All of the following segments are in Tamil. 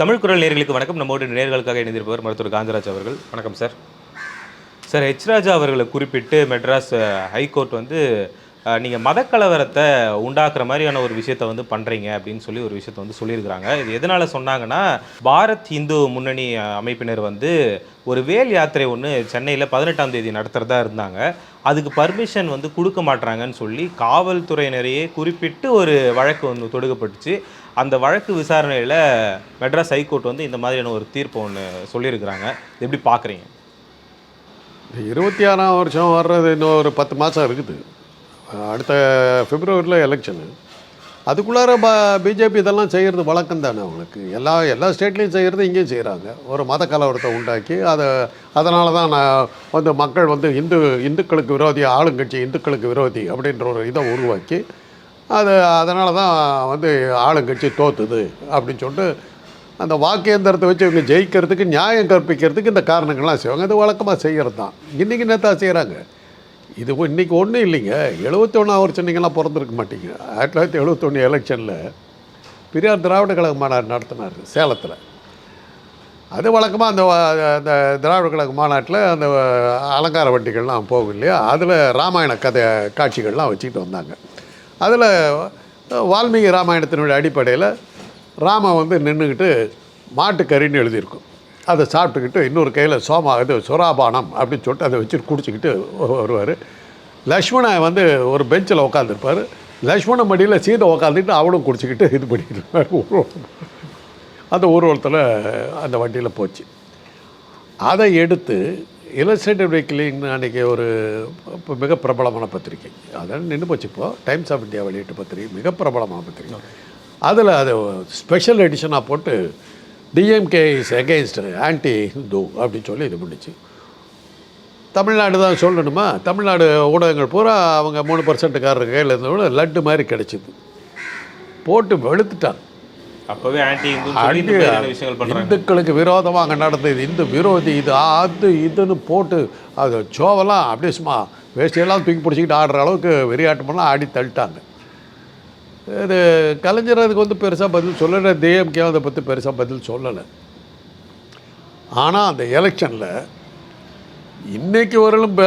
தமிழ் குரல் நேர்களுக்கு வணக்கம். நம்மோடு நேர்களுக்காக இணைந்திருப்பவர் மருத்துவர் காந்தராஜ் அவர்கள். வணக்கம் சார். சார் ஹெச் ராஜா அவர்களை குறிப்பிட்டு மெட்ராஸ் ஹைகோர்ட் வந்து நீங்கள் மதக்கலவரத்தை உண்டாக்குற மாதிரியான ஒரு விஷயத்தை வந்து பண்ணுறீங்க அப்படின்னு சொல்லி ஒரு விஷயத்தை வந்து சொல்லியிருக்கிறாங்க. இது எதனால் சொன்னாங்கன்னா பாரத் இந்து முன்னணி அமைப்பினர் வந்து ஒரு வேல் யாத்திரை ஒன்று சென்னையில் பதினெட்டாம் தேதி நடத்துகிறதா இருந்தாங்க. அதுக்கு பர்மிஷன் வந்து கொடுக்க மாட்டாங்கன்னு சொல்லி காவல்துறையினரையே குறிப்பிட்டு ஒரு வழக்கு வந்து தொடுக்கப்பட்டுச்சு. அந்த வழக்கு விசாரணையில் மெட்ராஸ் ஹைகோர்ட் வந்து இந்த மாதிரியான ஒரு தீர்ப்பு ஒன்று சொல்லியிருக்கிறாங்க. எப்படி பார்க்குறீங்க இருபத்தி ஆறாம் வருஷம் வர்றது இன்னும் ஒரு பத்து மாதம் இருக்குது. அடுத்த பிப்ரவரியில் எலெக்ஷனு அதுக்குள்ளார ப பிஜேபி இதெல்லாம் செய்கிறது வழக்கம் தானே அவங்களுக்கு. எல்லா எல்லா ஸ்டேட்லேயும் செய்கிறது இங்கேயும் செய்கிறாங்க ஒரு மத கலவரத்தை உண்டாக்கி அதை அதனால தான் நான் வந்து மக்கள் வந்து இந்து இந்துக்களுக்கு விரோதி ஆளுங்கட்சி இந்துக்களுக்கு விரோதி அப்படின்ற ஒரு இதை உருவாக்கி அது அதனால தான் வந்து ஆளுங்கட்சி தோத்துது அப்படின்னு சொல்லிட்டு அந்த வாக்கேந்திரத்தை வச்சு இவங்க ஜெயிக்கிறதுக்கு நியாயம் கற்பிக்கிறதுக்கு இந்த காரணங்கள்லாம் செய்வாங்க. அது வழக்கமாக செய்கிறது தான் இன்றைக்கி நேத்தா செய்கிறாங்க இது இன்றைக்கி ஒன்றும் இல்லைங்க. எழுபத்தி வருஷம் நீங்களாம் பிறந்திருக்க மாட்டீங்க. ஆயிரத்தி தொள்ளாயிரத்தி எழுபத்தொன்று எலெக்ஷனில் பெரியார் திராவிட கழக மாநாடு நடத்தினார் சேலத்தில். அது வழக்கமாக அந்த அந்த திராவிட கழக மாநாட்டில் அந்த அலங்கார வண்டிகள்லாம் போகும் இல்லையா? அதில் ராமாயண கதை காட்சிகள்லாம் வச்சுக்கிட்டு வந்தாங்க. அதில் வால்மீகி ராமாயணத்தினுடைய அடிப்படையில் ராமன் வந்து நின்றுக்கிட்டு மாட்டுக்கறின்னு எழுதியிருக்கும். அதை சாப்பிட்டுக்கிட்டு இன்னொரு கையில் சோமா இது சுறாபானம் அப்படின்னு சொல்லிட்டு அதை வச்சு குடிச்சிக்கிட்டு வருவார். லக்ஷ்மணன் வந்து ஒரு பெஞ்சில் உட்காந்துருப்பார் லக்ஷ்மண மடியில் சீதை உட்காந்துட்டு அவனும் குடிச்சிக்கிட்டு இது பண்ணிக்கிட்டு இருப்பார். ஊர்வலம். அந்த ஊர்வலத்தில் அந்த வண்டியில் போச்சு. அதை எடுத்து இலஸ்ட்ரேட்டட் வெஹிக்கிளிங் அன்றைக்கி ஒரு இப்போ மிக பிரபலமான பத்திரிகை. அதான் நின்று போச்சு இப்போ. டைம்ஸ் ஆஃப் இந்தியா வெளியிட்ட பத்திரிகை மிக பிரபலமான பத்திரிகை. அதில் அது ஸ்பெஷல் எடிஷனாக போட்டு DMK is against anti Hindu அப்படின்னு சொல்லி இது பண்ணிச்சு. தமிழ்நாடு தான் சொல்லணுமா? தமிழ்நாடு ஊடகங்கள் பூரா அவங்க மூணு பர்சன்ட்டுக்காரர் கையில் இருந்தவங்க லட்டு மாதிரி கிடச்சிது. போட்டு வெளுத்துட்டாங்க. அப்பவே ஆன்டி விஷயங்கள் இந்துக்களுக்கு விரோதமாக அங்கே நடந்தது. இந்து விரோதி இது அது இதுன்னு போட்டு அது சோவெல்லாம் அப்படியே சும்மா வேஷ்டியெல்லாம் தூக்கி பிடிச்சிக்கிட்டு ஆடுற அளவுக்கு வெறியாட்டமெல்லாம் ஆடி தள்ளிட்டாங்க. இது கலைஞர் அதுக்கு வந்து பெருசாக பதில் சொல்லலை டிஎம்கே அதை பற்றி பெருசாக பதில் சொல்லலை. ஆனால் அந்த எலெக்ஷனில் இன்னைக்கு வரலும்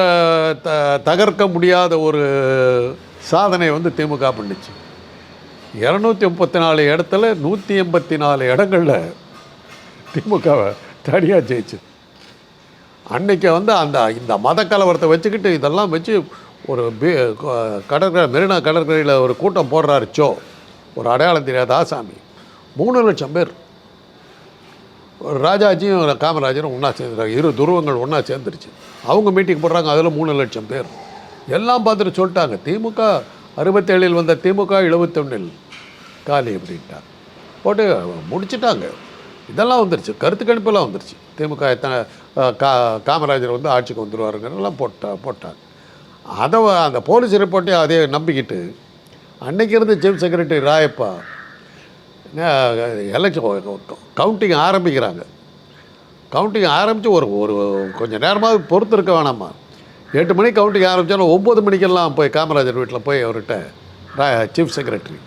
தகர்க்க முடியாத ஒரு சாதனை வந்து திமுக பண்ணுச்சு. இரநூத்தி முப்பத்தி நாலு இடத்துல நூற்றி எண்பத்தி நாலு இடங்களில் திமுக தனியாக ஜெயிச்சு. அன்னைக்கு வந்து அந்த இந்த மத கலவரத்தை வச்சுக்கிட்டு இதெல்லாம் வச்சு ஒரு பி- கடற்கரை மெரினா கடற்கரையில் ஒரு கூட்டம் போடுறாரு சோ ஒரு அடையாளம் தெரியாத ஆசாமி. மூணு லட்சம் பேர். ஒரு ராஜாஜியும் காமராஜரும் ஒன்றா சேர்ந்துருக்காங்க. இரு துருவங்கள் ஒன்றா சேர்ந்துருச்சு. அவங்க மீட்டிங் போடுறாங்க அதில் மூணு லட்சம் பேர். எல்லாம் பார்த்துட்டு சொல்லிட்டாங்க திமுக அறுபத்தேழில் வந்த திமுக எழுபத்தொன்னில் காலி அப்படின்ட்டார். போட்டு முடிச்சிட்டாங்க. இதெல்லாம் வந்துருச்சு. கருத்து கணிப்பெல்லாம் வந்துருச்சு. திமுக எத்தனை கா காமராஜர் வந்து ஆட்சிக்கு வந்துடுவாருங்கிறதெல்லாம் போட்டா போட்டாங்க. அதை அந்த போலீஸ் ரிப்போர்ட்டையும் அதே நம்பிக்கிட்டு அன்னைக்கு இருந்த chief secretary Rayappa election counting ஆரம்பிக்கிறாங்க. கவுண்டிங் ஆரம்பித்து ஒரு ஒரு கொஞ்சம் நேரமாக பொறுத்து இருக்க வேணாமா? எட்டு மணிக்கு கவுண்டிங் ஆரம்பித்தாலும் ஒம்பது மணிக்கெல்லாம் போய் காமராஜர் வீட்டில் போய் அவர்கிட்ட சீஃப் செக்ரட்டரி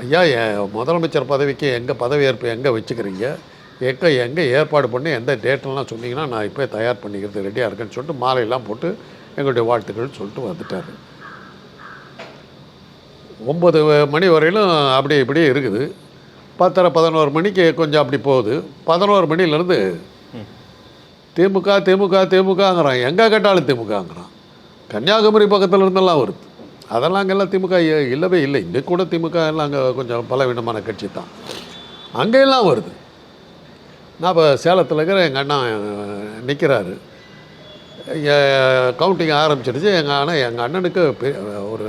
ஐயா என் முதலமைச்சர் பதவிக்கு எங்கே பதவியேற்பு எங்கே வச்சுக்கிறீங்க? எங்கே எங்கே ஏற்பாடு பண்ணி எந்த டேட்டெல்லாம் சொன்னீங்கன்னா நான் இப்போ தயார் பண்ணிக்கிறது ரெடியாக இருக்கேன்னு சொல்லிட்டு மாலையெல்லாம் போட்டு எங்களுடைய வாழ்த்துக்கள் சொல்லிட்டு வந்துட்டார். ஒம்பது மணி வரையிலும் அப்படி இப்படியே இருக்குது. பத்தரை பதினோரு மணிக்கு கொஞ்சம் அப்படி போகுது. பதினோரு மணிலேருந்து திமுக திமுக திமுகங்கிறான். எங்கே கேட்டாலும் திமுகங்கிறான். கன்னியாகுமரி பக்கத்தில் இருந்தெல்லாம் வருது அதெல்லாம் அங்கெல்லாம் திமுக இ- இல்லவே இல்லை. இங்கே கூட திமுக எல்லாம் அங்கே கொஞ்சம் பலவீனமான கட்சி தான். அங்கெல்லாம் வருது. நான் இப்போ சேலத்தில் இருக்கிற எங்கள் அண்ணா நிற்கிறாரு கவுண்டிங் ஆரம்பிச்சிருச்சு எங்கள் அண்ணன் எங்கள் அண்ணனுக்கு ஒரு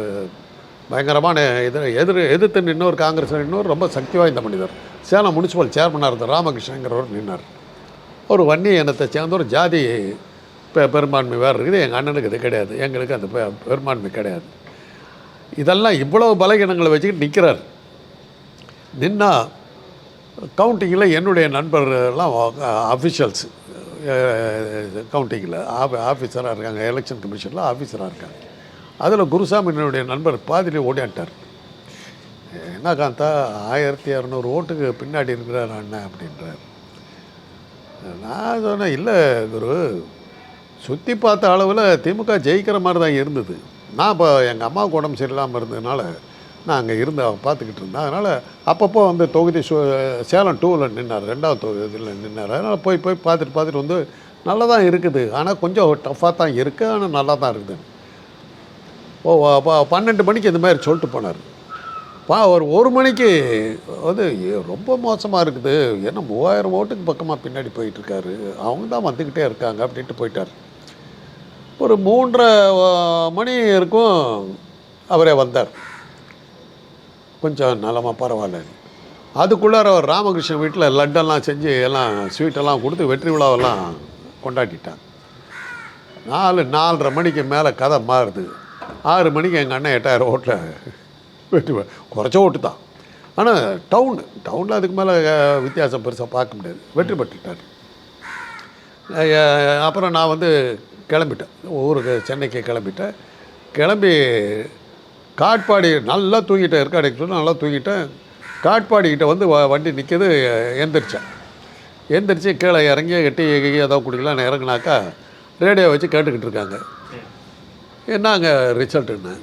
பயங்கரமான இது எதிர் எதிர்த்து நின்னவர் காங்கிரஸ் நின்று ரொம்ப சக்தி வாய்ந்த மனிதர். சேலம் முனிசிபல் சேர்மனாக இருந்த ராமகிருஷ்ணங்கிறவர் நின்னார். ஒரு வன்னி இனத்தை சேர்ந்த ஒரு ஜாதி பெ பெரும்பான்மை வேறு இருக்குது. எங்கள் அண்ணனுக்கு இது கிடையாது. எங்களுக்கு அந்த பெ பெரும்பான்மை கிடையாது. இதெல்லாம் இவ்வளோ பலகீனங்களை வச்சுக்கிட்டு நிற்கிறார் நின்னா கவுண்டிங்கில் என்னுடைய நண்பர்கள்லாம் அஃபிஷியல்ஸ் கவுண்டிங்கில் ஆஃபீஸராக இருக்காங்க. எலெக்ஷன் கமிஷனில் ஆஃபீஸராக இருக்காங்க. அதில் குருசாமி என்னுடைய நண்பர் பாதியிலே ஓடியாட்டார். என்ன காந்தா ஆயிரத்தி இரநூறு ஓட்டுக்கு பின்னாடி இருக்கிறார் அண்ணன் அப்படின்றார். நான் சொன்னேன் இல்லை குரு சுற்றி பார்த்த அளவில் திமுக ஜெயிக்கிற மாதிரி தான் இருந்தது. நான் இப்போ எங்கள் அம்மாவுக்கு உடம்பு சரியில்லாமல் இருந்ததுனால நான் அங்கே இருந்து அவன் பார்த்துக்கிட்டு இருந்தேன். அதனால் அப்பப்போ வந்து தொகுதி சு சேலம் டூவில் நின்னார் ரெண்டாவது தொகுதியில் நின்னார். அதனால் போய் போய் பார்த்துட்டு பார்த்துட்டு வந்து நல்லா தான் இருக்குது. ஆனால் கொஞ்சம் டஃப்பாக தான் இருக்குது ஆனால் நல்லா தான் இருக்குது. ஓ அப்போ பன்னெண்டு மணிக்கு இந்த மாதிரி சொல்லிட்டு போனார். பா ஒரு ஒரு மணிக்கு அது ரொம்ப மோசமாக இருக்குது. ஏன்னா மூவாயிரம் ஓட்டுக்கு பக்கமாக பின்னாடி போயிட்டுருக்காரு. அவங்க தான் வந்துக்கிட்டே இருக்காங்க அப்படின்ட்டு போயிட்டார். ஒரு மூன்றரை மணி இருக்கும் அவரே வந்தார். கொஞ்சம் நலமாக பரவாயில்ல. அதுக்குள்ளார அவர் ராமகிருஷ்ணன் வீட்டில் லட்டெல்லாம் செஞ்சு எல்லாம் ஸ்வீட்டெல்லாம் கொடுத்து வெற்றி விழாவெல்லாம் கொண்டாடிட்டாங்க நாலு நாலரை மணிக்கு மேலே கதை மாறுது. ஆறு மணிக்கு எங்கள் அண்ணன் எட்டாயிரம் ஓட்டில் வெற்றி குறைச்ச ஓட்டு தான் ஆனால் டவுனு டவுனில் அதுக்கு மேலே வித்தியாசம் பெருசாக பார்க்க முடியாது. வெற்றி பெற்றுட்டார் அப்புறம் நான் வந்து கிளம்பிட்டேன். ஊருக்கு சென்னைக்கு கிளம்பிட்டேன். கிளம்பி காட்பாடி நல்லா தூங்கிட்டேன். ஏற்காடு நல்லா தூங்கிட்டேன். காட்பாடிக்கிட்ட வந்து வண்டி நிற்கிது எந்திரிச்சேன். எந்திரிச்சு கீழே இறங்கி டீ கீ ஏதோ குடிக்கலாம்னு இறங்குனாக்கா ரேடியோ வச்சு கேட்டுக்கிட்டு இருக்காங்க. என்னங்க ரிசல்ட்டுன்னு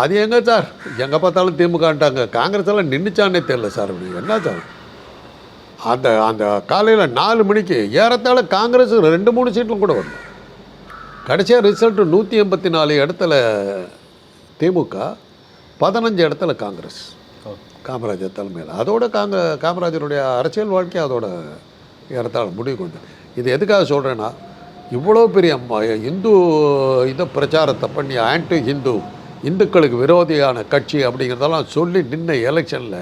அது எங்கே சார்? எங்கே பார்த்தாலும் திமுகன்ட்டாங்க காங்கிரஸ் எல்லாம் நின்றுச்சானே தெரில சார். அப்படி என்ன சார்? அந்த அந்த காலையில் நாலு மணிக்கு ஏறத்தாழ காங்கிரஸ் ரெண்டு மூணு சீட்டும் கூட வரல. கடைசியாக ரிசல்ட்டு நூற்றி எண்பத்தி நாலு இடத்துல திமுக பதினஞ்சு இடத்துல காங்கிரஸ். காமராஜர் தலைமையில் அதோட காங்க காமராஜருடைய அரசியல் வாழ்க்கை அதோட ஏறத்தாழ முடிவு கொண்டு. இது எதுக்காக சொல்கிறேன்னா இவ்வளோ பெரிய இந்து இதை பிரச்சாரத்தை பண்ணி ஆன்டி ஹிந்து இந்துக்களுக்கு விரோதியான கட்சி அப்படிங்கிறதெல்லாம் சொல்லி நின்ன எலெக்ஷனில்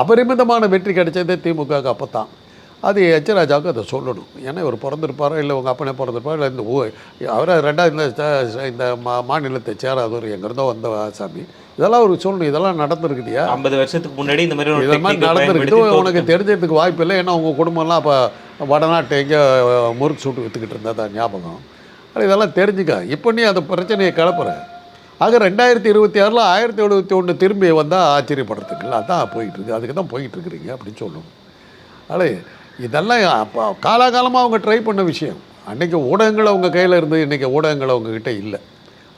அபரிமிதமான வெற்றி கிடைச்சதே திமுக அப்போ தான் அது எச் ராஜாவுக்கு அதை சொல்லணும். ஏன்னா இவர் பிறந்திருப்பாரோ? இல்லை உங்கள் அப்பனே பிறந்திருப்பாரோ? இல்லை இந்த ஊ அவரை ரெண்டாவது இந்த இந்த மா மாநிலத்தை சேராதவர் எங்கேருந்தோ வந்த ஆசாமி இதெல்லாம் அவருக்கு சொல்லணும். இதெல்லாம் நடந்திருக்குதியா ஐம்பது வருஷத்துக்கு முன்னாடி இந்த மாதிரி மாதிரி நடந்திருக்குது உனக்கு தெரிஞ்சதுக்கு வாய்ப்பு இல்லை. ஏன்னா உங்கள் குடும்பம்லாம் அப்போ வடநாட்டு எங்கே முறுக்கு சுட்டு விற்றுக்கிட்டு இருந்தா தான் ஞாபகம்? ஆனா இதெல்லாம் தெரிஞ்சுக்க. இப்போ நீ அந்த பிரச்சனையை கிளப்புற. ஆக ரெண்டாயிரத்தி இருபத்தி ஆறில் ஆயிரத்தி எழுபத்தி ஒன்று திரும்பி வந்தால் ஆச்சரியப்படுறதுக்கு இல்லை. அதான் போயிட்டுருக்கு. அதுக்கு தான் போயிட்டுருக்குறீங்க அப்படின்னு சொல்லணும் அதனால் இதெல்லாம் அப்போ காலாகாலமாக அவங்க ட்ரை பண்ண விஷயம். அன்றைக்கி ஊடகங்கள் அவங்க கையில் இருந்து இன்றைக்கி ஊடகங்கள் அவங்கக்கிட்ட இல்லை.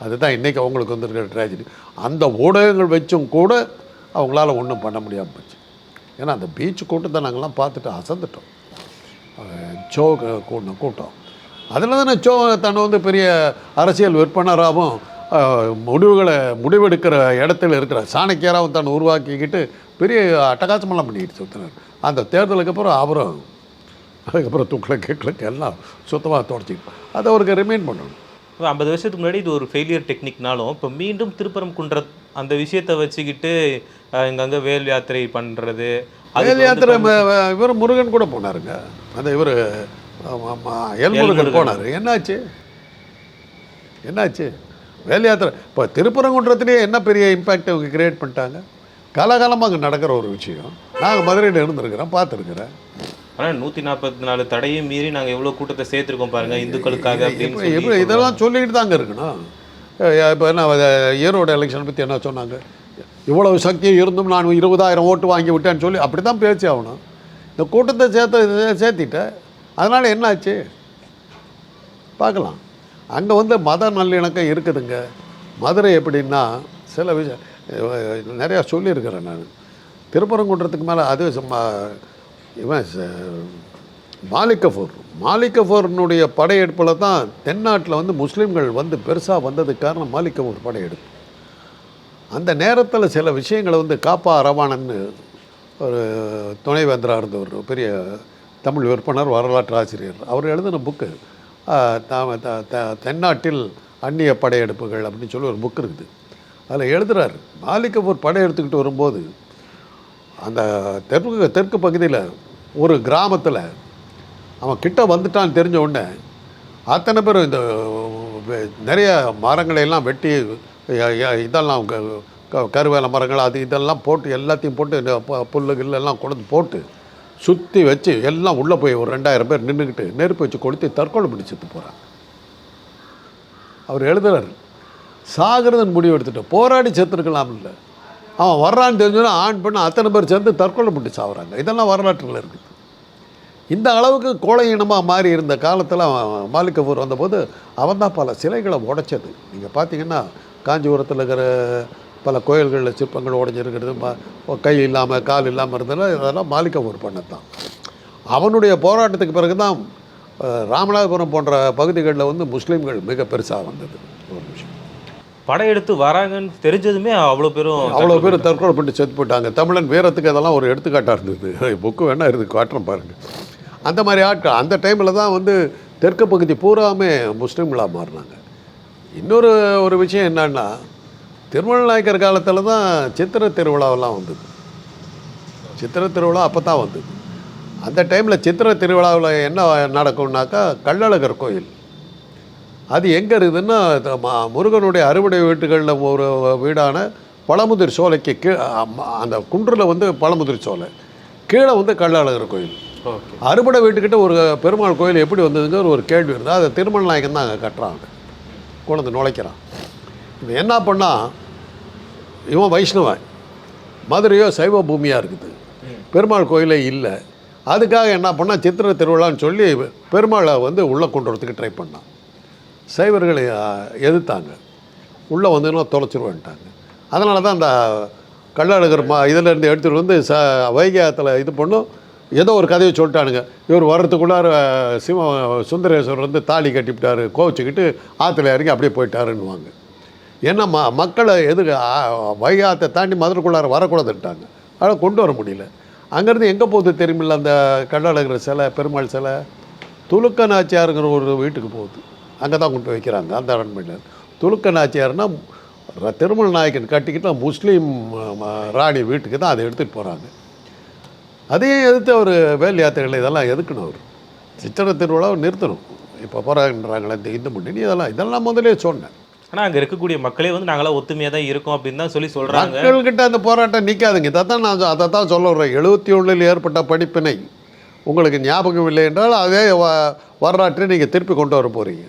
அதுதான் இன்றைக்கி அவங்களுக்கு வந்திருக்கிற ட்ராஜடி அந்த ஊடகங்கள் வச்சும் கூட அவங்களால ஒன்றும் பண்ண முடியாமல் போச்சு. ஏன்னா அந்த பீச் கூட்டத்தை நாங்கள்லாம் பார்த்துட்டு அசந்துட்டோம். ஜோ கூட்டம் கூட்டம். அதில் தானே ஜோ தன்னை வந்து பெரிய அரசியல் விற்பனராகவும் முடிவுகளை முடிவெடுக்கிற இடத்துல இருக்கிற சாணக்கியராகவும் தன்னை உருவாக்கிக்கிட்டு பெரிய அட்டகாசமெல்லாம் பண்ணிக்கிட்டு சுத்தினார். அந்த தேர்தலுக்கு அப்புறம் அவரும் அதுக்கப்புறம் துக்களை கேட்கலுக்கு எல்லாம் சுத்தமாக தொடச்சிக்கிட்டு. அதை அவருக்கு ரிமைண்ட் பண்ணணும். ஐம்பது வருஷத்துக்கு முன்னாடி இது ஒரு ஃபெயிலியர் டெக்னிக்னாலும் இப்போ மீண்டும் திருப்பரம் குன்ற அந்த விஷயத்தை வச்சுக்கிட்டு இங்கங்க வேல் யாத்திரை அதுக்கு வேல் யாத்திரை இவர் முருகன் கூட போனாருங்க. அந்த இவர் எல்முருகன் எல்முருகன். போனார். என்னாச்சு? என்னாச்சு? வேல் யாத்திரை இப்போ திருப்பரங்குன்றத்துலேயே என்ன பெரிய இம்பேக்ட் அவங்க கிரியேட் பண்ணிட்டாங்க? காலகாலமாக அங்கே நடக்கிற ஒரு விஷயம். நாங்கள் மதுரையில் இருந்திருக்கிறோம் பார்த்துருக்குறேன். ஆனா நூத்தி நாற்பத்தி நாலு தடையும் மீறி நாங்க எவ்வளவு கூட்டத்தை சேர்த்திருக்கோம் பாருங்க இந்துக்களுக்காக அப்படின்னு இப்போ இதெல்லாம் சொல்லிக்கிட்டு தாங்க இருக்கணும். இப்போ என்ன ஈரோடு எலெக்ஷன் பற்றி என்ன சொன்னாங்க? இவ்வளவு சக்தி இருந்தும் நான் இருபதாயிரம் ஓட்டு வாங்கி விட்டேன்னு சொல்லி அப்படி தான் பேச்சு ஆகணும். இந்த கூட்டத்தை சேர்த்து சேர்த்திட்டேன் அதனால் என்னாச்சு? பார்க்கலாம். அங்கே வந்து மத நல்லிணக்கம் இருக்குதுங்க. மதுரை எப்படின்னா சில விஷயம் நிறையா சொல்லியிருக்கிறேன் நான். திருப்பரங்குன்றத்துக்கு மேலே அது சும்மா இவன் ச- மாலிக் படையெடுப்பில் தான் தென்னாட்டில் வந்து முஸ்லீம்கள் வந்து பெருசாக வந்ததுக்கு காரணம் மாலிக்கஃபூர் படையெடுப்பு. அந்த நேரத்தில் சில விஷயங்களை வந்து காப்பா அரவாணன்னு ஒரு துணைவேந்தராக இருந்தவர் பெரிய தமிழ் விற்பனர் வரலாற்று ஆசிரியர். அவர் எழுதின புக்கு. தென்னாட்டில் அந்நிய படையெடுப்புகள் அப்படின்னு சொல்லி ஒரு புக் இருக்குது. அதில் எழுதுகிறார் மாலிக் படையெடுத்துக்கிட்டு வரும்போது அந்த தெற்கு தெற்கு பகுதியில் ஒரு கிராமத்தில் அவன் கிட்ட வந்துட்டான்னு தெரிஞ்ச உடனே அத்தனை பேரும் இந்த நிறைய மரங்களை எல்லாம் வெட்டி இதெல்லாம் க- கருவேல மரங்கள் அது இதெல்லாம் போட்டு எல்லாத்தையும் போட்டு இந்த ப- புல்லு கில்லெல்லாம் கொண்டு வந்து போட்டு சுற்றி வச்சு எல்லாம் உள்ளே போய் ஒரு ரெண்டாயிரம் பேர் நின்றுக்கிட்டு நெருப்பு வச்சு கொளுத்தி தற்கொலை பண்ணி செத்து போகிறாங்க அவர் எழுதுறாரு சாகிறதன் முடிவு எடுத்துட்டு போராடி செத்துருக்கலாம் இல்லை. அவன் வர்றான்னு தெரிஞ்சோன்னா ஆண் பண்ண அத்தனை பேர் சேர்ந்து தற்கொலை பண்ணி சாகுறாங்க இதெல்லாம் வரலாற்றில் இருக்குது. இந்த அளவுக்கு கோழையினமாக மாறி இருந்த காலத்தில் அவன் மாலிக்கபூர் வந்தபோது அவன் தான் பல சிலைகளை உடைச்சது. நீங்கள் பார்த்தீங்கன்னா காஞ்சிபுரத்தில் இருக்கிற பல கோயில்களில் சிற்பங்கள் உடைஞ்சிருக்கிறது ம- கை இல்லாமல் கால் இல்லாமல் இருந்ததுல இதெல்லாம் மாலிக் கபூர் பண்ணதான் அவனுடைய போராட்டத்துக்கு பிறகு தான் ராமநாதபுரம் போன்ற பகுதிகளில் வந்து முஸ்லீம்கள் மிக பெருசாக வந்தது ஒரு விஷயம். படையெடுத்து வராங்கன்னு தெரிஞ்சதுமே அவ்வளோ பேரும் அவ்வளோ பேர் தற்கொலை பண்ணி செத்து போயிட்டாங்க. தமிழன் வீரத்துக்கு அதெல்லாம் ஒரு எடுத்துக்காட்டாக இருந்தது. புக்கு வேணால் இருக்கு காட்டுறேன் பாருங்கள் அந்த மாதிரி ஆட்கள் அந்த டைமில் தான் வந்து தெற்கு பகுதி பூராமே முஸ்லீம்களாக மாறினாங்க. இன்னொரு ஒரு விஷயம் என்னன்னா திருமண நாயக்கர் காலத்தில் தான் சித்திரை திருவிழாவெல்லாம் வந்தது. சித்திரை திருவிழா அப்போ தான் வந்தது. அந்த டைமில் சித்திரை திருவிழாவில் என்ன நடக்கும்னாக்கா கள்ளழகர் கோயில். அது எங்கே இருக்குதுன்னா முருகனுடைய அறுவடை வீட்டுகளில் ஒரு வீடான பழமுதிர் சோலைக்கு கீ அம்ம- அந்த குன்றில் வந்து பழமுதிர் சோலை. கீழே வந்து கள்ளழகர் கோயில். அறுபடை வீட்டுக்கிட்ட ஒரு பெருமாள் கோயில் எப்படி வந்ததுங்கிற ஒரு கேள்வி இருந்தது அதை திருமண நாயகன் தான் அங்கே கட்டுறாங்க குழந்தை நுழைக்கிறான். இவன் என்ன பண்ணா இவன் வைஷ்ணவன். மதுரையோ சைவ பூமியாக இருக்குது. பெருமாள் கோயிலே இல்லை. அதுக்காக என்ன பண்ணால் சித்திரை திருவிழான்னு சொல்லி பெருமாளை வந்து உள்ளே கொண்டு வரதுக்கு ட்ரை பண்ணான். சைவர்களை எதிர்த்தாங்க. உள்ளே வந்துன்னா தொலைச்சிருவேன்ட்டாங்க. அதனால தான் அந்த கள்ளழகர் மா இதிலேருந்து எடுத்துகிட்டு வந்து ச வைகை இது பண்ணும். ஏதோ ஒரு கதையை சொல்லிட்டானுங்க. இவர் வர்றதுக்குள்ளார சிவ சுந்தரேஸ்வரர் வந்து தாலி கட்டிவிட்டார் கோவிச்சுக்கிட்டு ஆற்றுல இறங்கி அப்படியே போயிட்டாருன்னுவாங்க. ஏன்னா ம மக்களை எதுக்கு வைகாத்தை தாண்டி மதுரைக்குள்ளார வரக்கூடாதுட்டாங்க ஆனால் கொண்டு வர முடியல. அங்கேருந்து எங்கே போகுது தெரியுமில்ல அந்த கள்ளழகர் சிலை பெருமாள் சிலை? துலுக்க நாச்சியாருங்கிற ஒரு வீட்டுக்கு போகுது. அங்கே தான் கொண்டு வைக்கிறாங்க அந்த அரண்மனையில். துலுக்க நாச்சியார்னா திருமல் நாயக்கன் கட்டிக்கிட்டு முஸ்லீம் ராணி வீட்டுக்கு தான் அதை எடுத்துகிட்டு போகிறாங்க அதையும் எதிர்த்து அவர் வேல் யாத்திரைகள் இதெல்லாம் எதுக்கணும் அவர்? சித்திரை திருவிழாவை நிறுத்தணும். இப்போ போகிறாங்கன்றாங்களே இந்த இந்து முன்னணி இதெல்லாம் இதெல்லாம் முதலே சொன்னேன். ஆனால் அங்கே இருக்கக்கூடிய மக்களே வந்து நாங்களாம் ஒத்துமையாக தான் இருக்கோம் அப்படின்னு தான் சொல்லி சொல்கிறாங்க மக்கள்கிட்ட அந்த போராட்டம் நிற்காதுங்க இதை தான் நான் அதை தான் சொல்ல வர்றேன். எழுபத்தி ஒன்றில் ஏற்பட்ட படிப்பினை உங்களுக்கு ஞாபகம் இல்லை என்றால் அதே வ- வரலாற்றை நீங்கள் திருப்பி கொண்டு வர போகிறீங்க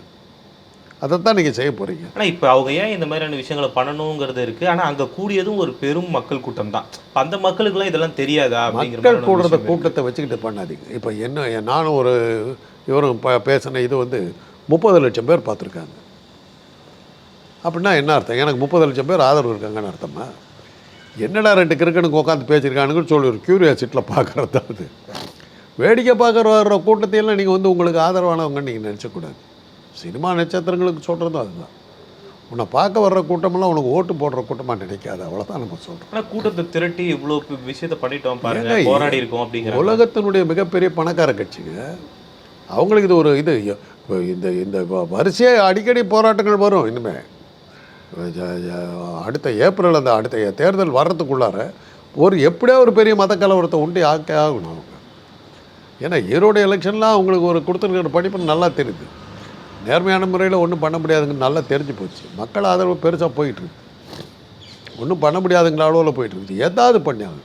அதை தான் நீங்கள் செய்ய போகிறீங்க ஆனால் இப்போ அவங்க ஏன் இந்த மாதிரியான விஷயங்களை பண்ணணுங்கிறது இருக்கு. ஆனால் அங்கே கூடியதும் ஒரு பெரும் மக்கள் கூட்டம் தான். அந்த மக்களுக்குலாம் இதெல்லாம் தெரியாதா மக்கள் கூடுறத. கூட்டத்தை வச்சுக்கிட்டு பண்ணாதீங்க. இப்போ என்ன நானும் ஒரு இவரும் பேசின இது வந்து முப்பது லட்சம் பேர் பார்த்துருக்காங்க. அப்படின்னா என்ன அர்த்தம்? எனக்கு முப்பது லட்சம் பேர் ஆதரவு இருக்காங்கன்னு அர்த்தமா? என்னடா ரெண்டு கிறுக்கனுக்கு உட்காந்து பேசியிருக்கானுங்கன்னு சொல்லி ஒரு க்யூரியாசிட்டியில் பார்க்குறது தான் அது? வேடிக்கை பார்க்குற வர்ற கூட்டத்தையெல்லாம் நீங்கள் வந்து உங்களுக்கு ஆதரவானவங்கன்னு நீங்கள் நினச்சக்கூடாது. சினிமா நட்சத்திரங்களுக்கு சொல்கிறதும் அதுதான். உன்னை பார்க்க வர்ற கூட்டமெல்லாம் உனக்கு ஓட்டு போடுற கூட்டமாக நினைக்காது. அவ்வளோதான் நம்ம சொல்கிறோம் ஆனா கூட்டத்தை திரட்டி இவ்வளோ விஷயத்த பண்ணிட்டோம் பாருங்க. போராடி இருக்கோம் அப்படிங்கிற உலகத்தினுடைய மிகப்பெரிய பணக்கார கட்சிங்க. அவங்களுக்கு இது ஒரு இது. இந்த இந்த வ- வரிசையா அடிக்கடி போராட்டங்கள் வரும் இனிமே. ஜ- ஜ- அடுத்த ஏப்ரல் அந்த அடுத்த தேர்தல் வர்றதுக்குள்ளார ஒரு எப்படியோ ஒரு பெரிய மத கலவரத்தை உண்டு ஆக்கே ஆகணும் அவங்க. ஏன்னா ஈரோடு எலெக்ஷன்லாம் அவங்களுக்கு ஒரு கொடுத்துருக்கிற படிப்பு நல்லா தெரியுது. நேர்மையான முறையில் ஒன்றும் பண்ண முடியாதுங்க நல்லா தெரிஞ்சு போச்சு. மக்கள் ஆதரவு பெருசாக போயிட்டுருக்கு ஒன்றும் பண்ண முடியாதுங்கிற அளவில் போயிட்டுருக்கு ஏதாவது பண்ணியாங்க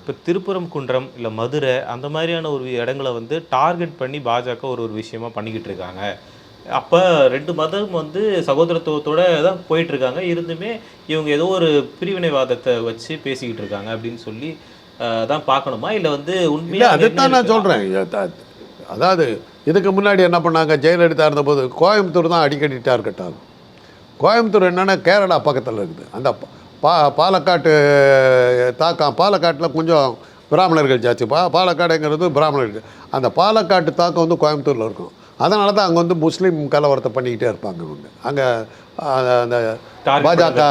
இப்போ திருப்புரம் குன்றம் இல்லை மதுரை அந்த மாதிரியான ஒரு இடங்களை வந்து டார்கெட் பண்ணி பாஜக ஒரு ஒரு விஷயமா பண்ணிக்கிட்டு இருக்காங்க. அப்போ ரெண்டு மதம் வந்து சகோதரத்துவத்தோட தான் போயிட்டு இருக்காங்க இருந்துமே இவங்க ஏதோ ஒரு பிரிவினைவாதத்தை வச்சு பேசிக்கிட்டு இருக்காங்க அப்படின்னு சொல்லி தான் பார்க்கணுமா? இல்லை வந்து இல்லை உண்மையாக அதைத்தான் நான் சொல்கிறேன் அதாவது இதுக்கு முன்னாடி என்ன பண்ணாங்க? ஜெயலலிதா இருந்தபோது கோயம்புத்தூர் தான் அடிக்கடி டார்கெட் ஆகும். கோயம்புத்தூர் என்னென்னா கேரளா பக்கத்தில் இருக்குது. அந்த பா- பா பாலக்காட்டு தாக்கம் பாலக்காட்டில் கொஞ்சம் பிராமணர்கள் ஜாஸ்தி. பா பாலக்காடுங்கிறது பிராமணர்கள். அந்த பாலக்காட்டு தாக்கம் வந்து கோயம்புத்தூரில் இருக்கும். அதனால தான் அங்கே வந்து முஸ்லீம் கலவரத்தை பண்ணிக்கிட்டே இருப்பாங்க இவங்க. அங்கே அந்த பாஜக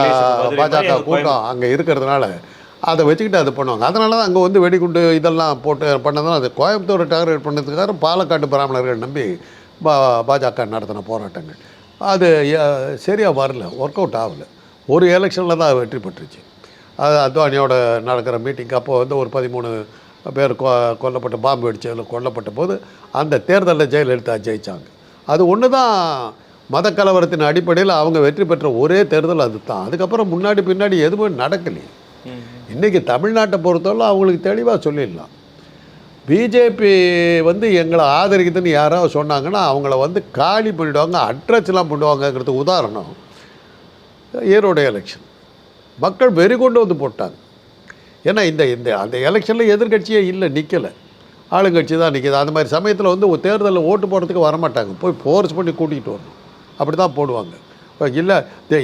பாஜக கூட்டம் அங்கே இருக்கிறதுனால அதை வச்சுக்கிட்டு அது பண்ணுவாங்க. அதனால தான் அங்கே வந்து வெடிகுண்டு இதெல்லாம் போட்டு பண்ணதும் அது கோயம்புத்தூர் டார்கெட் பண்ணதுக்காக பாலக்காட்டு பிராமணர்கள் நம்பி பா பாஜக நடத்தின போராட்டங்கள். அது சரியாக வரல ஒர்க் அவுட் ஆகலை. ஒரு எலெக்ஷனில் தான் வெற்றி பெற்றுச்சு. அது அத்வானியோட நடக்கிற மீட்டிங் அப்போ வந்து ஒரு பதிமூணு பேர் கொ கொல்லப்பட்ட பாம்பு வெடிச்சதில் கொல்லப்பட்ட போது அந்த தேர்தலில் ஜெயலலிதா ஜெயித்தாங்க அது ஒன்று தான் மத கலவரத்தின் அடிப்படையில் அவங்க வெற்றி பெற்ற ஒரே தேர்தல் அது தான். அதுக்கப்புறம் முன்னாடி பின்னாடி எதுவுமே நடக்கலையே இன்றைக்கி தமிழ்நாட்டை பொறுத்தவரை அவங்களுக்கு தெளிவாக சொல்லிடலாம். பிஜேபி வந்து எங்களை ஆதரிக்குதுன்னு யாராவது சொன்னாங்கன்னா அவங்கள வந்து காலி பண்ணிடுவாங்க அட்ரஸ்லாம் பண்ணுவாங்கங்கிறதுக்கு உதாரணம் ஈரோடு எலெக்ஷன். மக்கள் வெறி கொண்டு வந்து போட்டாங்க. ஏன்னா இந்த இந்த அந்த எலெக்ஷனில் எதிர்கட்சியே இல்லை நிற்கலை ஆளுங்கட்சி தான் நிற்கிது அந்த மாதிரி சமயத்தில் வந்து தேர்தலில் ஓட்டு போடுறதுக்கு வரமாட்டாங்க. போய் ஃபோர்ஸ் பண்ணி கூட்டிகிட்டு வரணும். அப்படி தான் போடுவாங்க. இப்போ இல்லை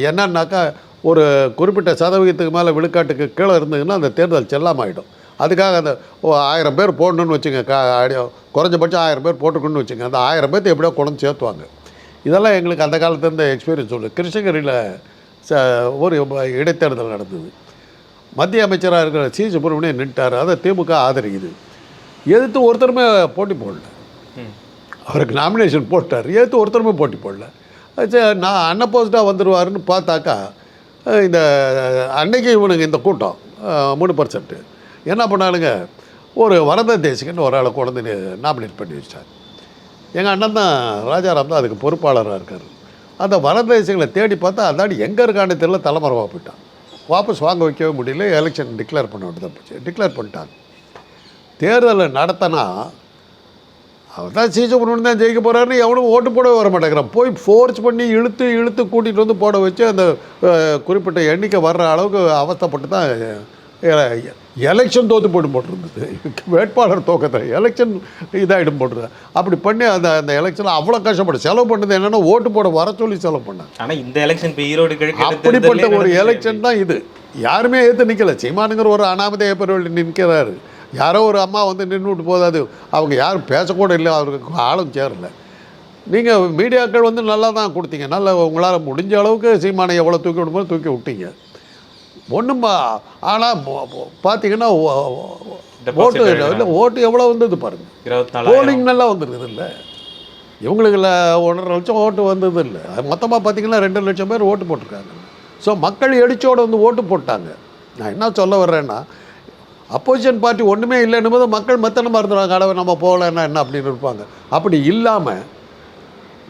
என்னன்னாக்கா ஒரு குறிப்பிட்ட சதவீதத்துக்கு மேலே விழுக்காட்டுக்கு கீழே இருந்ததுன்னா அந்த தேர்தல் செல்லாமாயிடும். அதுக்காக அந்த ஓ, ஆயிரம் பேர் போடணும்னு வச்சுங்க கா குறைஞ்சபட்சம் ஆயிரம் பேர் போட்டுக்கணும்னு வச்சுங்க அந்த ஆயிரம் பேர்த்து எப்படியோ கொண்டு சேர்த்துவாங்க. இதெல்லாம் எங்களுக்கு அந்த காலத்துலேருந்து எக்ஸ்பீரியன்ஸ் சொல்லு கிருஷ்ணகிரியில் ச ஒரு இடைத்தேர்தல் நடந்தது. மத்திய அமைச்சராக இருக்கிற சி. சுப்பிரமணியன் நின்ட்டார். அதை திமுக ஆதரிக்குது. எதிர்த்து ஒருத்தருமே போட்டி போடல. அவருக்கு நாமினேஷன் போட்டார். எதிர்த்து ஒருத்தருமே போட்டி போடல. சரி நான் அன்னப்போஸ்டாக வந்துடுவாருன்னு பார்த்தாக்கா இந்த அன்னைக்கு இவனுங்க இந்த கூட்டம் மூணு பர்சன்ட்டு என்ன பண்ணாலுங்க ஒரு வரத தேசிகன்னு ஒரு ஆளை குழந்தை நாமினேட் பண்ணி வச்சிட்டார். எங்கள் அண்ணன் தான் ராஜாராம் தான் அதுக்கு பொறுப்பாளராக இருக்கார். அந்த வரதேசங்களை தேடி பார்த்தா அதாடி எங்கே இருக்கான்னு தெரியல தலைமறைவாக போயிட்டான். வாபஸ் வாங்க வைக்கவே முடியல எலெக்ஷன் டிக்ளேர் பண்ண வேண்டியதாக போச்சு. டிக்ளேர் பண்ணிட்டாங்க. தேர்தலை நடத்தினா அவர் தான் சீசபுரம் தான் ஜெயிக்க போகிறாருன்னு எவனும் ஓட்டு போடவே வர மாட்டேங்கிறான். போய் ஃபோர்ஸ் பண்ணி இழுத்து இழுத்து கூட்டிகிட்டு வந்து போட வச்சு அந்த குறிப்பிட்ட எண்ணிக்கை வர்ற அளவுக்கு அவஸ்தைப்பட்டு தான் எலெக்ஷன் தோற்று போட்டு போட்டிருந்தது. வேட்பாளர் தோக்கத்தை எலெக்ஷன் இதாகிடும் போட்டுருது அப்படி பண்ணி அந்த அந்த எலெக்ஷனில் அவ்வளோ கஷ்டப்பட்டு செலவு பண்ணது என்னென்னா ஓட்டு போட வர சொல்லி செலவு பண்ணாங்க. ஆனா இந்த எலெக்ஷன் இப்போ ஈரோடு கிழக்கு அப்படிப்பட்ட ஒரு எலெக்ஷன் தான் இது. யாருமே ஏற்று நிற்கல சீமானுங்கிற ஒரு அனாமதேய பெருவழி நிற்கிறாரு யாரோ ஒரு அம்மா வந்து நின்றுட்டு போதாது அவங்க யாரும் பேசக்கூட இல்லை. அவருக்கு ஆளும் சேரல. நீங்கள் மீடியாக்கள் வந்து நல்லா தான் கொடுத்தீங்க. நல்லா உங்களால் முடிஞ்ச அளவுக்கு சீமானை எவ்வளோ தூக்கி விடுமோ தூக்கி விட்டீங்க. ஒன்றும் ஆனால் பார்த்தீங்கன்னா ஓட்டு. இல்லை ஓட்டு எவ்வளோ வந்தது பாருங்க. இருபத்தி நாலாயிரம். போலிங் நல்லா வந்துருக்குது இல்லை. இவங்களுக்கு ஒன்றரை லட்சம் ஓட்டு வந்தது இல்லை. மொத்தமாக பார்த்தீங்கன்னா ரெண்டு லட்சம் பேர் ஓட்டு போட்டிருக்காங்க. ஸோ மக்கள் எழுச்சியோட வந்து ஓட்டு போட்டாங்க. நான் என்ன சொல்ல வர்றேன்னா அப்போசிஷன் பார்ட்டி ஒன்றுமே இல்லைன்னும் போது மக்கள் மெத்தனமாக இருந்துறாங்க கடவை நம்ம போகலன்னா என்ன அப்படின்னு இருப்பாங்க. அப்படி இல்லாமல்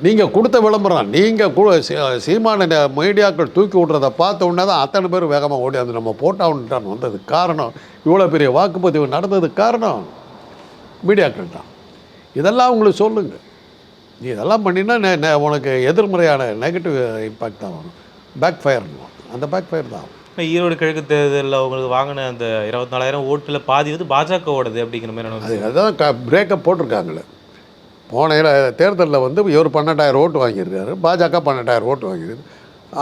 நீங்கள் கொடுத்த விளம்பரம் நீங்கள் சீமான மீடியாக்கள் தூக்கி விட்றத பார்த்த உடனே தான் அத்தனை பேர் வேகமாக ஓடியாந்து நம்ம போட்டாவுன்ட்டான் வந்தது காரணம். இவ்வளோ பெரிய வாக்குப்பதிவு நடந்ததுக்கு காரணம் மீடியாக்கள் தான். இதெல்லாம் உங்களுக்கு சொல்லுங்கள் நீ இதெல்லாம் பண்ணினா உனக்கு எதிர்மறையான நெகட்டிவ் இம்பாக்ட் தான் வரும். பேக் ஃபயர் அந்த பேக் ஃபயர் தான் இப்ப ஈரோடு கிழக்கு தேர்தலில் அவங்களுக்கு வாங்கின அந்த இருபத்தி நாலாயிரம் ஓட்டுல பாதி வந்து பாஜகவோடது அப்படிங்கிற மாதிரி நான் அது அதான் க பிரேக்கப் போட்டிருக்காங்களே. போன தேர்தலில் வந்து இவர் பன்னெண்டாயிரம் ஓட்டு வாங்கியிருக்காரு பாஜக பன்னெண்டாயிரம் ஓட்டு வாங்கியிருக்கு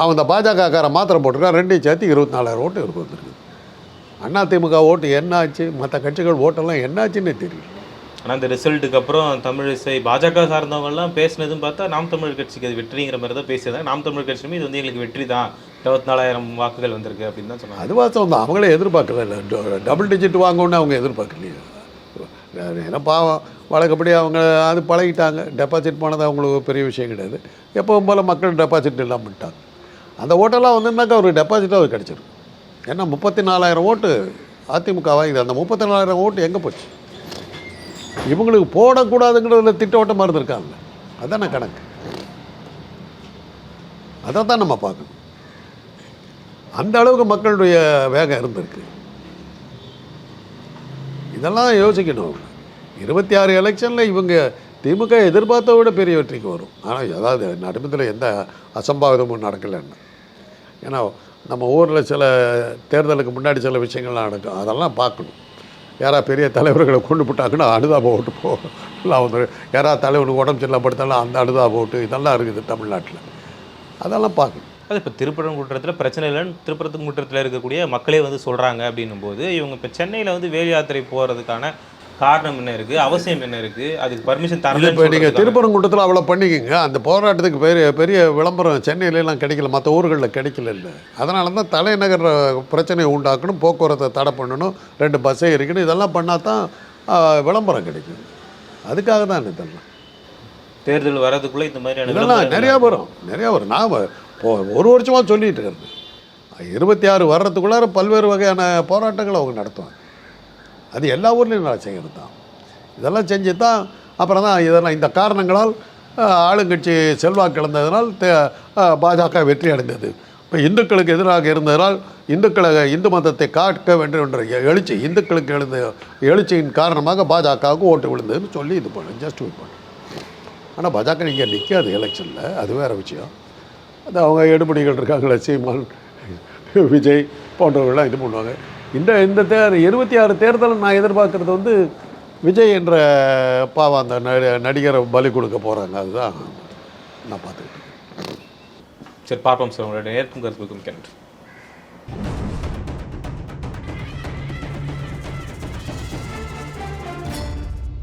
அவன் இந்த பாஜகக்கார மாத்திரம் போட்டிருக்கான் ரெண்டையும் சேர்த்து இருபத்தி நாலாயிரம் ஓட்டு இவருக்கு வந்துருக்கு. அண்ணா திமுக ஓட்டு என்ன ஆச்சு மற்ற கட்சிகள் ஓட்டெல்லாம் என்னாச்சுன்னே தெரியல. ஆனா இந்த ரிசல்ட்டுக்கு அப்புறம் தமிழிசை பாஜக சார்ந்தவங்க எல்லாம் பேசினதும் பார்த்தா நாம் தமிழர் கட்சிக்கு அது வெற்றிங்கிற மாதிரி தான் பேசியதான் நாம் தமிழர் கட்சியுமே இது வந்து எங்களுக்கு வெற்றி தான். இருபத்தி நாலாயிரம் வாக்குகள் வந்திருக்கு அப்படின்னு தான் சொன்னாங்க. அது தான். அவங்களே எதிர்பார்க்கல. டபுள் டிஜிட் வாங்கணும்னு அவங்க எதிர்பார்க்கலையே. ஏன்னா பாவம். வழக்கப்படி அவங்க அது பழகிட்டாங்க. டெபாசிட் போனது அவங்களுக்கு பெரிய விஷயம் கிடையாது. எப்போவும் போல் மக்கள் டெபாசிட் இல்லாமல் பண்ணிட்டாங்க அந்த ஓட்டெல்லாம் வந்திருந்தாக்கா ஒரு டெபாசிட்டாக அது கிடச்சிரும். ஏன்னா முப்பத்தி நாலாயிரம் ஓட்டு அதிமுக வாங்கிது. அந்த முப்பத்தி நாலாயிரம் ஓட்டு எங்கே போச்சு? இவங்களுக்கு போடக்கூடாதுங்கிறதுல திட்டவட்டமாக இருந்திருக்காங்க. அதானே கணக்கு. அதை தான் நம்ம பார்க்கணும். அந்த அளவுக்கு மக்களுடைய வேகம் இருந்திருக்கு. இதெல்லாம் யோசிக்கணும். இருபத்தி ஆறு எலெக்ஷனில் இவங்க திமுக எதிர்பார்த்த விட பெரிய வெற்றிக்கு வரும். ஆனால் அதாவது நடுமத்தில் எந்த அசம்பாவிதமும் நடக்கலைன்னு. ஏன்னா நம்ம ஊரில் சில தேர்தலுக்கு முன்னாடி சில விஷயங்கள்லாம் நடக்கும். அதெல்லாம் பார்க்கணும். யாரா பெரிய தலைவர்களை கொண்டு போட்டாங்கன்னா அனுதாபம் ஓட்டு போகலாம் வந்து யாரா தலைவனுக்கு உடம்பு சரியில்லாம படுத்தாலும் அந்த அனுதாபம் ஓட்டு இதெல்லாம் இருக்குது தமிழ்நாட்டில். அதெல்லாம் பார்க்கணும். அது இப்போ திருப்பரங்குன்றத்தில் பிரச்சனை இல்லைன்னு திருப்பரங்குன்றத்தில் இருக்கக்கூடிய மக்களே வந்து சொல்கிறாங்க அப்படின்னும் போது இவங்க இப்போ சென்னையில் வந்து வேல் யாத்திரை போகிறதுக்கான காரணம் என்ன இருக்குது அவசியம் என்ன இருக்குது அதுக்கு பர்மிஷன் தரல இப்போ நீங்கள் திருப்பரங்குன்றத்தில் அவ்வளோ பண்ணிக்கங்க. அந்த போராட்டத்துக்கு பெரிய பெரிய விளம்பரம் சென்னையில எல்லாம் கிடைக்கல மற்ற ஊர்களில் கிடைக்கல இல்லை. அதனால தான் தலைநகர் பிரச்சனையை உண்டாக்கணும் போக்குவரத்தை தடை பண்ணணும் ரெண்டு பஸ்ஸே இருக்கணும் இதெல்லாம் பண்ணால் தான் விளம்பரம் கிடைக்கும். அதுக்காக தான் இதெல்லாம். தேர்தல் வர்றதுக்குள்ளே இந்த மாதிரியான இதெல்லாம் நிறையா வரும் நிறையா வரும். நான் ஒரு வருஷமாக சொல்லிட்டு இருக்கிறது. இருபத்தி ஆறு வர்றதுக்குள்ளார பல்வேறு வகையான போராட்டங்களை அவங்க நடத்துவாங்க. அது எல்லா ஊர்லேயும் நான் செய்கிறது தான். இதெல்லாம் செஞ்சு தான் அப்புறம் தான் இதெல்லாம் இந்த காரணங்களால் ஆளுங்கட்சி செல்வாக்கு இழந்ததினால் பாஜக வெற்றி அடைந்தது. இப்போ இந்துக்களுக்கு எதிராக இருந்ததனால் இந்துக்களை இந்து மதத்தை காக்க வேண்டும் என்ற எழுச்சி இந்துக்களுக்கு எழுந்த எழுச்சியின் காரணமாக பாஜகவுக்கு ஓட்டு விழுந்ததுன்னு சொல்லி இது பண்ணு ஜஸ்டிஃபை பண்ணு. ஆனால் பாஜக இங்கே நிற்காது எலெக்ஷனில் அது வேறு விஷயம். அது அவங்க எடுபடிகள் இருக்காங்களே சீமான் விஜய் போன்றவர்கள்லாம் இது பண்ணுவாங்க. இந்த இந்த தே இருபத்தி ஆறு தேர்தலில் நான் எதிர்பார்க்குறது வந்து விஜய் என்ற பாவம் அந்த நடி நடிகரை பலி கொடுக்க போகிறாங்க அதுதான் நான் பார்த்துக்கிட்டேன். சரி பார்ப்போம் சார். உங்களுடைய நேர்க்கும் கருத்துக்கும் நன்றி